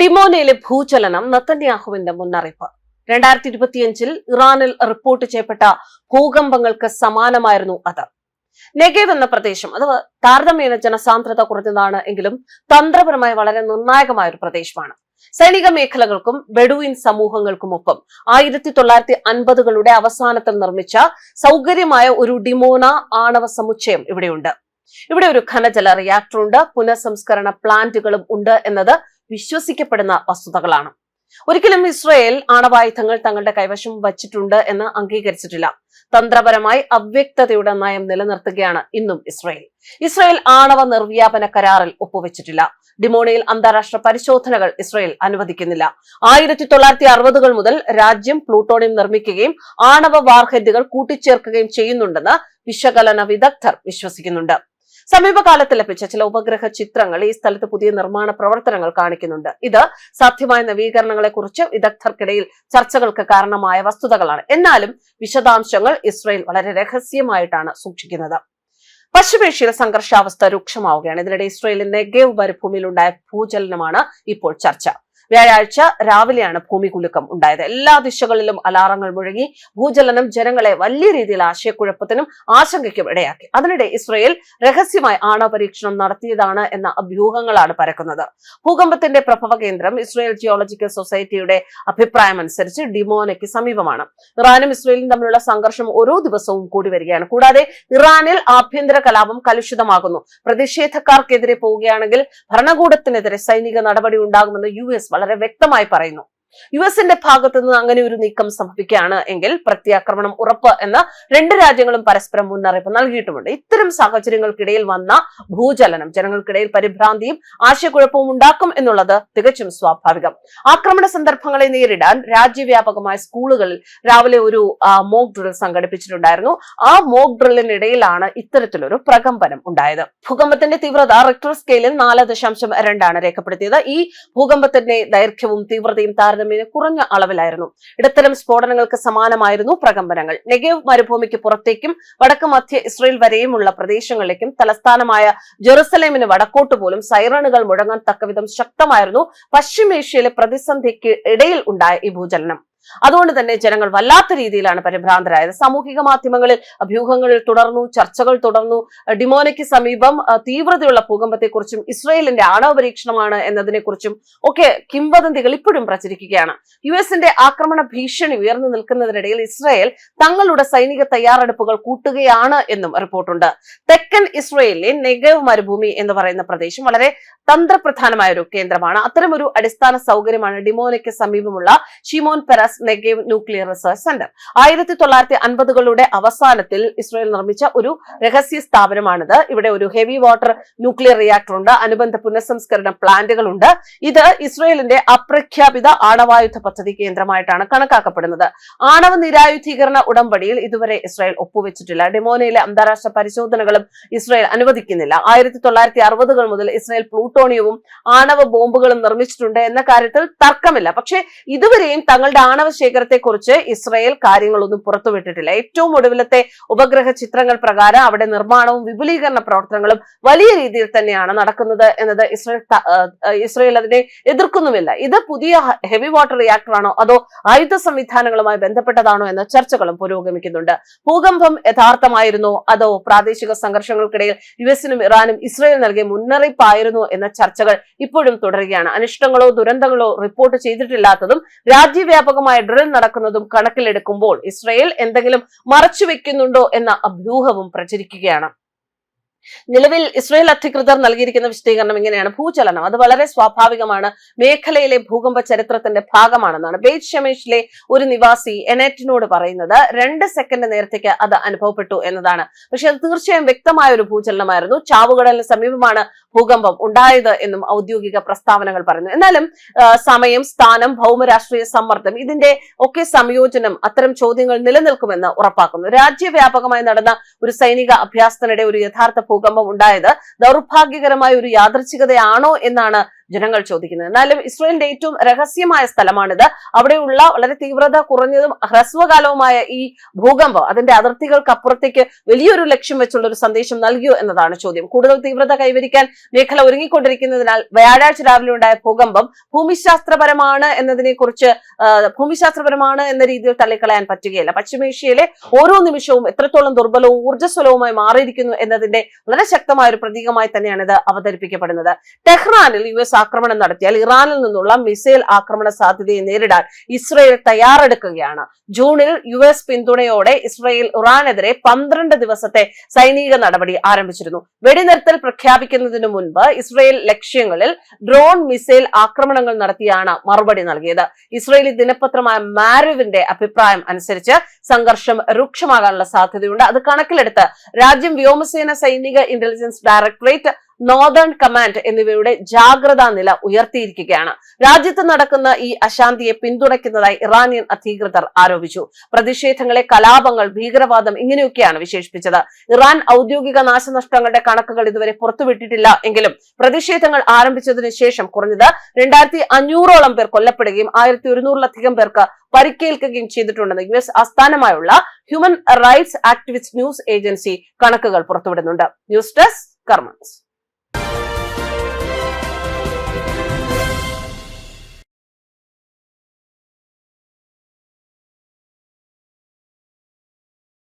ഡിമോനയിലെ ഭൂചലനം നത്തന്യാഹുവിന്റെ മുന്നറിയിപ്പ്. രണ്ടായിരത്തി ഇരുപത്തിയഞ്ചിൽ ഇറാനിൽ റിപ്പോർട്ട് ചെയ്യപ്പെട്ട ഭൂകമ്പങ്ങൾക്ക് സമാനമായിരുന്നു അത്. നെഗേവ് എന്ന പ്രദേശം അത് താരതമ്യേന ജനസാന്ദ്രത കുറഞ്ഞതാണ് എങ്കിലും തന്ത്രപരമായി വളരെ നിർണായകമായ ഒരു പ്രദേശമാണ്. സൈനിക മേഖലകൾക്കും ബെഡുവിൻ സമൂഹങ്ങൾക്കുമൊപ്പം ആയിരത്തി തൊള്ളായിരത്തി അൻപതുകളുടെ അവസാനത്തിൽ നിർമ്മിച്ച സൗകര്യമായ ഒരു ഡിമോന ആണവ സമുച്ചയം ഇവിടെയുണ്ട്. ഇവിടെ ഒരു ഖനജല റിയാക്ടറുണ്ട് പുനഃസംസ്കരണ പ്ലാന്റുകളും ഉണ്ട് എന്നത് വിശ്വസിക്കപ്പെടുന്ന വസ്തുതകളാണ്. ഒരിക്കലും ഇസ്രയേൽ ആണവായുധങ്ങൾ തങ്ങളുടെ കൈവശം വച്ചിട്ടുണ്ട് എന്ന് അംഗീകരിച്ചിട്ടില്ല. തന്ത്രപരമായി അവ്യക്തതയുടെ നയം നിലനിർത്തുകയാണ് ഇന്നും ഇസ്രയേൽ. ഇസ്രയേൽ ആണവ നിർവ്യാപന കരാറിൽ ഒപ്പുവെച്ചിട്ടില്ല. ഡിമോണയിൽ അന്താരാഷ്ട്ര പരിശോധനകൾ ഇസ്രയേൽ അനുവദിക്കുന്നില്ല. ആയിരത്തി തൊള്ളായിരത്തി അറുപതുകൾ മുതൽ രാജ്യം പ്ലൂട്ടോണിയം നിർമ്മിക്കുകയും ആണവ വാർഹെഡുകൾ കൂട്ടിച്ചേർക്കുകയും ചെയ്യുന്നുണ്ടെന്ന് വിശകലന വിദഗ്ധർ വിശ്വസിക്കുന്നുണ്ട്. സമീപകാലത്ത് ലഭിച്ച ചില ഉപഗ്രഹ ചിത്രങ്ങൾ ഈ സ്ഥലത്ത് പുതിയ നിർമ്മാണ പ്രവർത്തനങ്ങൾ കാണിക്കുന്നുണ്ട്. ഇത് സാധ്യമായ നവീകരണങ്ങളെ കുറിച്ച് വിദഗ്ധർക്കിടയിൽ ചർച്ചകൾക്ക് കാരണമായ വസ്തുതകളാണ്. എന്നാലും വിശദാംശങ്ങൾ ഇസ്രയേൽ വളരെ രഹസ്യമായിട്ടാണ് സൂക്ഷിക്കുന്നത്. പശ്ചിമേഷ്യയിൽ സംഘർഷാവസ്ഥ രൂക്ഷമാവുകയാണ്. ഇതിനിടെ ഇസ്രയേലിന്റെ ഗേവ് മരുഭൂമിയിലുണ്ടായ ഭൂചലനമാണ് ഇപ്പോൾ ചർച്ച. വ്യാഴാഴ്ച രാവിലെയാണ് ഭൂമികുലുക്കം ഉണ്ടായത്. എല്ലാ ദിശകളിലും അലാറങ്ങൾ മുഴങ്ങി ഭൂചലനം ജനങ്ങളെ വലിയ രീതിയിൽ ആശയക്കുഴപ്പത്തിനും ആശങ്കയ്ക്കും ഇടയാക്കി. അതിനിടെ ഇസ്രയേൽ രഹസ്യമായി ആണവ പരീക്ഷണം നടത്തിയതാണ് എന്ന അഭ്യൂഹങ്ങളാണ് പരക്കുന്നത്. ഭൂകമ്പത്തിന്റെ പ്രഭവ കേന്ദ്രം ഇസ്രയേൽ ജിയോളജിക്കൽ സൊസൈറ്റിയുടെ അഭിപ്രായം അനുസരിച്ച് ഡിമോനയ്ക്ക് സമീപമാണ്. ഇറാനും ഇസ്രയേലും തമ്മിലുള്ള സംഘർഷം ഓരോ ദിവസവും കൂടി വരികയാണ്. കൂടാതെ ഇറാനിൽ ആഭ്യന്തര കലാപം കലുഷിതമാകുന്നു. പ്രതിഷേധക്കാർക്കെതിരെ പോവുകയാണെങ്കിൽ ഭരണകൂടത്തിനെതിരെ സൈനിക നടപടി ഉണ്ടാകുമെന്ന് യു വളരെ വ്യക്തമായി പറയുന്നു. യു എസിന്റെ ഭാഗത്തു നിന്ന് അങ്ങനെ ഒരു നീക്കം സംഭവിക്കുകയാണ് എങ്കിൽ പ്രത്യാക്രമണം ഉറപ്പ് എന്ന് രണ്ട് രാജ്യങ്ങളും പരസ്പരം മുന്നറിയിപ്പ് നൽകിയിട്ടുമുണ്ട്. ഇത്തരം സാഹചര്യങ്ങൾക്കിടയിൽ വന്ന ഭൂചലനം ജനങ്ങൾക്കിടയിൽ പരിഭ്രാന്തിയും ആശയക്കുഴപ്പവും ഉണ്ടാക്കും എന്നുള്ളത് തികച്ചും സ്വാഭാവികം. ആക്രമണ സന്ദർഭങ്ങളെ നേരിടാൻ രാജ്യവ്യാപകമായ സ്കൂളുകളിൽ രാവിലെ ഒരു മോക്ക് ഡ്രിൽ സംഘടിപ്പിച്ചിട്ടുണ്ടായിരുന്നു. ആ മോക്ക് ഡ്രില്ലിനിടയിലാണ് ഇത്തരത്തിലൊരു പ്രകമ്പനം ഉണ്ടായത്. ഭൂകമ്പത്തിന്റെ തീവ്രത റിക്ടർ സ്കെയിലിൽ നാല് ദശാംശം രണ്ടാണ് രേഖപ്പെടുത്തിയത്. ഈ ഭൂകമ്പത്തിന്റെ ദൈർഘ്യവും തീവ്രതയും താരതമ്യം താരതമ്യേന കുറഞ്ഞ അളവിലായിരുന്നു. ഇടത്തരം സ്ഫോടനങ്ങൾക്ക് സമാനമായിരുന്നു പ്രകമ്പനങ്ങൾ. നെഗേവ് മരുഭൂമിക്ക് പുറത്തേക്കും വടക്ക് മധ്യ ഇസ്രയേൽ വരെയുമുള്ള പ്രദേശങ്ങളിലേക്കും തലസ്ഥാനമായ ജെറുസലേമിന് വടക്കോട്ട് പോലും സൈറണുകൾ മുഴങ്ങാൻ തക്കവിധം ശക്തമായിരുന്നു. പശ്ചിമേഷ്യയിലെ പ്രതിസന്ധിക്ക് ഇടയിൽ ഉണ്ടായ ഈ ഭൂചലനം. അതുകൊണ്ട് തന്നെ ജനങ്ങൾ വല്ലാത്ത രീതിയിലാണ് പരിഭ്രാന്തരായത്. സാമൂഹിക മാധ്യമങ്ങളിൽ അഭ്യൂഹങ്ങൾ തുടർന്നു ചർച്ചകൾ തുടർന്നു. ഡിമോനയ്ക്ക് സമീപം തീവ്രതയുള്ള ഭൂകമ്പത്തെക്കുറിച്ചും ഇസ്രയേലിന്റെ ആണവ പരീക്ഷണമാണ് എന്നതിനെക്കുറിച്ചും ഒക്കെ കിംവദന്തികൾ ഇപ്പോഴും പ്രചരിക്കുകയാണ്. യു എസിന്റെ ആക്രമണ ഭീഷണി ഉയർന്നു നിൽക്കുന്നതിനിടയിൽ ഇസ്രയേൽ തങ്ങളുടെ സൈനിക തയ്യാറെടുപ്പുകൾ കൂട്ടുകയാണ് എന്നും റിപ്പോർട്ടുണ്ട്. തെക്കൻ ഇസ്രയേലിലെ നെഗവ് മരുഭൂമി എന്ന് പറയുന്ന പ്രദേശം വളരെ തന്ത്രപ്രധാനമായ ഒരു കേന്ദ്രമാണ്. അത്തരമൊരു അടിസ്ഥാന സൗകര്യമാണ് ഡിമോനയ്ക്ക് സമീപമുള്ള Shimon Peres Negev nuclear research center ആയിരത്തി തൊള്ളായിരത്തി അൻപതുകളുടെ അവസാനത്തിൽ ഇസ്രയേൽ നിർമ്മിച്ച ഒരു രഹസ്യ സ്ഥാപനമാണിത്. ഇവിടെ ഒരു ഹെവി വാട്ടർ ന്യൂക്ലിയർ റിയാക്ടർ ഉണ്ട്. അനുബന്ധ പുനഃസംസ്കരണ പ്ലാന്റുകളുണ്ട് ഇത് ഇസ്രയേലിന്റെ അപ്രഖ്യാപിത ആണവായുധ പദ്ധതി കേന്ദ്രമായിട്ടാണ് കണക്കാക്കപ്പെടുന്നത്. ആണവ നിരായുധീകരണ ഉടമ്പടിയിൽ ഇതുവരെ ഇസ്രായേൽ ഒപ്പുവെച്ചിട്ടില്ല. ഡെമോനയിലെ അന്താരാഷ്ട്ര പരിശോധനകളും ഇസ്രായേൽ അനുവദിക്കുന്നില്ല. ആയിരത്തി തൊള്ളായിരത്തി അറുപതുകൾ മുതൽ ഇസ്രായേൽ പ്ലൂട്ടോണിയവും ആണവ ബോംബുകളും നിർമ്മിച്ചിട്ടുണ്ട് എന്ന കാര്യത്തിൽ തർക്കമില്ല. പക്ഷേ ഇതുവരെയും തങ്ങളുടെ ആണവ ശേഖരത്തെക്കുറിച്ച് ഇസ്രയേൽ കാര്യങ്ങളൊന്നും പുറത്തുവിട്ടിട്ടില്ല. ഏറ്റവും ഒടുവിലത്തെ ഉപഗ്രഹ ചിത്രങ്ങൾ പ്രകാരം അവിടെ നിർമ്മാണവും വിപുലീകരണ പ്രവർത്തനങ്ങളും വലിയ രീതിയിൽ തന്നെയാണ് നടക്കുന്നത് എന്നത് ഇസ്രയേൽ ഇസ്രയേൽ അതിനെ എതിർക്കുന്നുമില്ല. ഇത് പുതിയ ഹെവി വാട്ടർ റിയാക്ടർ ആണോ അതോ ആയുധ സംവിധാനങ്ങളുമായി ബന്ധപ്പെട്ടതാണോ എന്ന ചർച്ചകളും പുരോഗമിക്കുന്നുണ്ട്. ഭൂകമ്പം യഥാർത്ഥമായിരുന്നോ അതോ പ്രാദേശിക സംഘർഷങ്ങൾക്കിടയിൽ യു എസിനും ഇറാനും ഇസ്രയേൽ നൽകിയ മുന്നറിയിപ്പായിരുന്നു എന്ന ചർച്ചകൾ ഇപ്പോഴും തുടരുകയാണ്. അനിഷ്ടങ്ങളോ ദുരന്തങ്ങളോ റിപ്പോർട്ട് ചെയ്തിട്ടില്ലാത്തതും രാജ്യവ്യാപകമായ ഡ്രിൽ നടക്കുന്നതും കണക്കിലെടുക്കുമ്പോൾ ഇസ്രയേൽ എന്തെങ്കിലും മറച്ചുവെക്കുന്നുണ്ടോ എന്ന അഭ്യൂഹവും പ്രചരിക്കുകയാണ്. നിലവിൽ ഇസ്രയേൽ അധികൃതർ നൽകിയിരിക്കുന്ന വിശദീകരണം ഇങ്ങനെയാണ്. ഭൂചലനം അത് വളരെ സ്വാഭാവികമാണ്. മേഖലയിലെ ഭൂകമ്പ ചരിത്രത്തിന്റെ ഭാഗമാണെന്നാണ്. ബേറ്റ് ഷമേഷിലെ ഒരു നിവാസി എനേറ്റിനോട് പറയുന്നത് രണ്ട് സെക്കൻഡ് നേരത്തേക്ക് അത് അനുഭവപ്പെട്ടു എന്നതാണ്. പക്ഷെ അത് തീർച്ചയായും വ്യക്തമായ ഒരു ഭൂചലനമായിരുന്നു. ചാവുകടലിന് സമീപമാണ് ഭൂകമ്പം ഉണ്ടായത് എന്നും ഔദ്യോഗിക പ്രസ്താവനകൾ പറയുന്നു. എന്നാലും സമയം സ്ഥാനം ഭൗമരാഷ്ട്രീയ സമ്മർദ്ദം ഇതിന്റെ ഒക്കെ സംയോജനം അത്തരം ചോദ്യങ്ങൾ നിലനിൽക്കുമെന്ന് ഉറപ്പാക്കുന്നു. രാജ്യവ്യാപകമായി നടന്ന ഒരു സൈനിക അഭ്യാസത്തിനിടെ ഒരു യഥാർത്ഥ ഭൂകമ്പം ഉണ്ടായത് ദൗർഭാഗ്യകരമായ ഒരു യാദർച്ഛികതയാണോ എന്നാണ് ജനങ്ങൾ ചോദിക്കുന്നത്. എന്നാലും ഇസ്രയേലിന്റെ ഏറ്റവും രഹസ്യമായ സ്ഥലമാണിത്. അവിടെയുള്ള വളരെ തീവ്രത കുറഞ്ഞതും ഹ്രസ്വകാലവുമായ ഈ ഭൂകമ്പം അതിന്റെ അതിർത്തികൾക്ക് അപ്പുറത്തേക്ക് വലിയൊരു ലക്ഷ്യം വെച്ചുള്ള ഒരു സന്ദേശം നൽകിയോ എന്നതാണ് ചോദ്യം. കൂടുതൽ തീവ്രത കൈവരിക്കാൻ മേഖല ഒരുങ്ങിക്കൊണ്ടിരിക്കുന്നതിനാൽ വ്യാഴാഴ്ച രാവിലെ ഉണ്ടായ ഭൂകമ്പം ഭൂമിശാസ്ത്രപരമാണ് എന്നതിനെ കുറിച്ച് ഭൂമിശാസ്ത്രപരമാണ് എന്ന രീതിയിൽ തള്ളിക്കളയാൻ പറ്റുകയില്ല. പശ്ചിമേഷ്യയിലെ ഓരോ നിമിഷവും എത്രത്തോളം ദുർബലവും ഊർജസ്വലവുമായി മാറിയിരിക്കുന്നു എന്നതിന്റെ വളരെ ശക്തമായ ഒരു പ്രതീകമായി തന്നെയാണ് ഇത് അവതരിപ്പിക്കപ്പെടുന്നത്. ടെഹ്റാനിൽ യു എസ് ആക്രമണം നടത്തിയാൽ ഇറാനിൽ നിന്നുള്ള മിസൈൽ ആക്രമണ സാധ്യതയെ നേരിടാൻ ഇസ്രയേൽ തയ്യാറെടുക്കുകയാണ്. ജൂണിൽ യു എസ് പിന്തുണയോടെ ഇസ്രയേൽ ഇറാനെതിരെ പന്ത്രണ്ട് ദിവസത്തെ സൈനിക നടപടി ആരംഭിച്ചിരുന്നു. വെടിനിർത്തൽ പ്രഖ്യാപിക്കുന്നതിന് മുൻപ് ഇസ്രയേൽ ലക്ഷ്യങ്ങളിൽ ഡ്രോൺ മിസൈൽ ആക്രമണങ്ങൾ നടത്തിയാണ് മറുപടി നൽകിയത്. ഇസ്രയേലി ദിനപത്രമായ മാരുവിന്റെ അഭിപ്രായം അനുസരിച്ച് സംഘർഷം രൂക്ഷമാകാനുള്ള സാധ്യതയുണ്ട്. അത് കണക്കിലെടുത്ത് രാജ്യം വ്യോമസേന സൈനിക ഇന്റലിജൻസ് ഡയറക്ടറേറ്റ് നോർത്തേൺ കമാൻഡ് എന്നിവയുടെ ജാഗ്രതാ നില ഉയർത്തിയിരിക്കുകയാണ്. രാജ്യത്ത് നടക്കുന്ന ഈ അശാന്തിയെ പിന്തുണയ്ക്കുന്നതായി ഇറാനിയൻ അധികൃതർ ആരോപിച്ചു. പ്രതിഷേധങ്ങളെ കലാപങ്ങൾ ഭീകരവാദം ഇങ്ങനെയൊക്കെയാണ് വിശേഷിപ്പിച്ചത്. ഇറാൻ ഔദ്യോഗിക നാശനഷ്ടങ്ങളുടെ കണക്കുകൾ ഇതുവരെ പുറത്തുവിട്ടിട്ടില്ല എങ്കിലും പ്രതിഷേധങ്ങൾ ആരംഭിച്ചതിനു ശേഷം കുറഞ്ഞത് രണ്ടായിരത്തി അഞ്ഞൂറോളം പേർ കൊല്ലപ്പെടുകയും ആയിരത്തി ഒരുന്നൂറിലധികം പേർക്ക് പരിക്കേൽക്കുകയും ചെയ്തിട്ടുണ്ടെന്ന് യു എസ് ആസ്ഥാനമായുള്ള human rights activist news agency കണക്കുകൾ പുറത്തുവിടുന്നുണ്ട്. News desk കർമ്മൻസ്.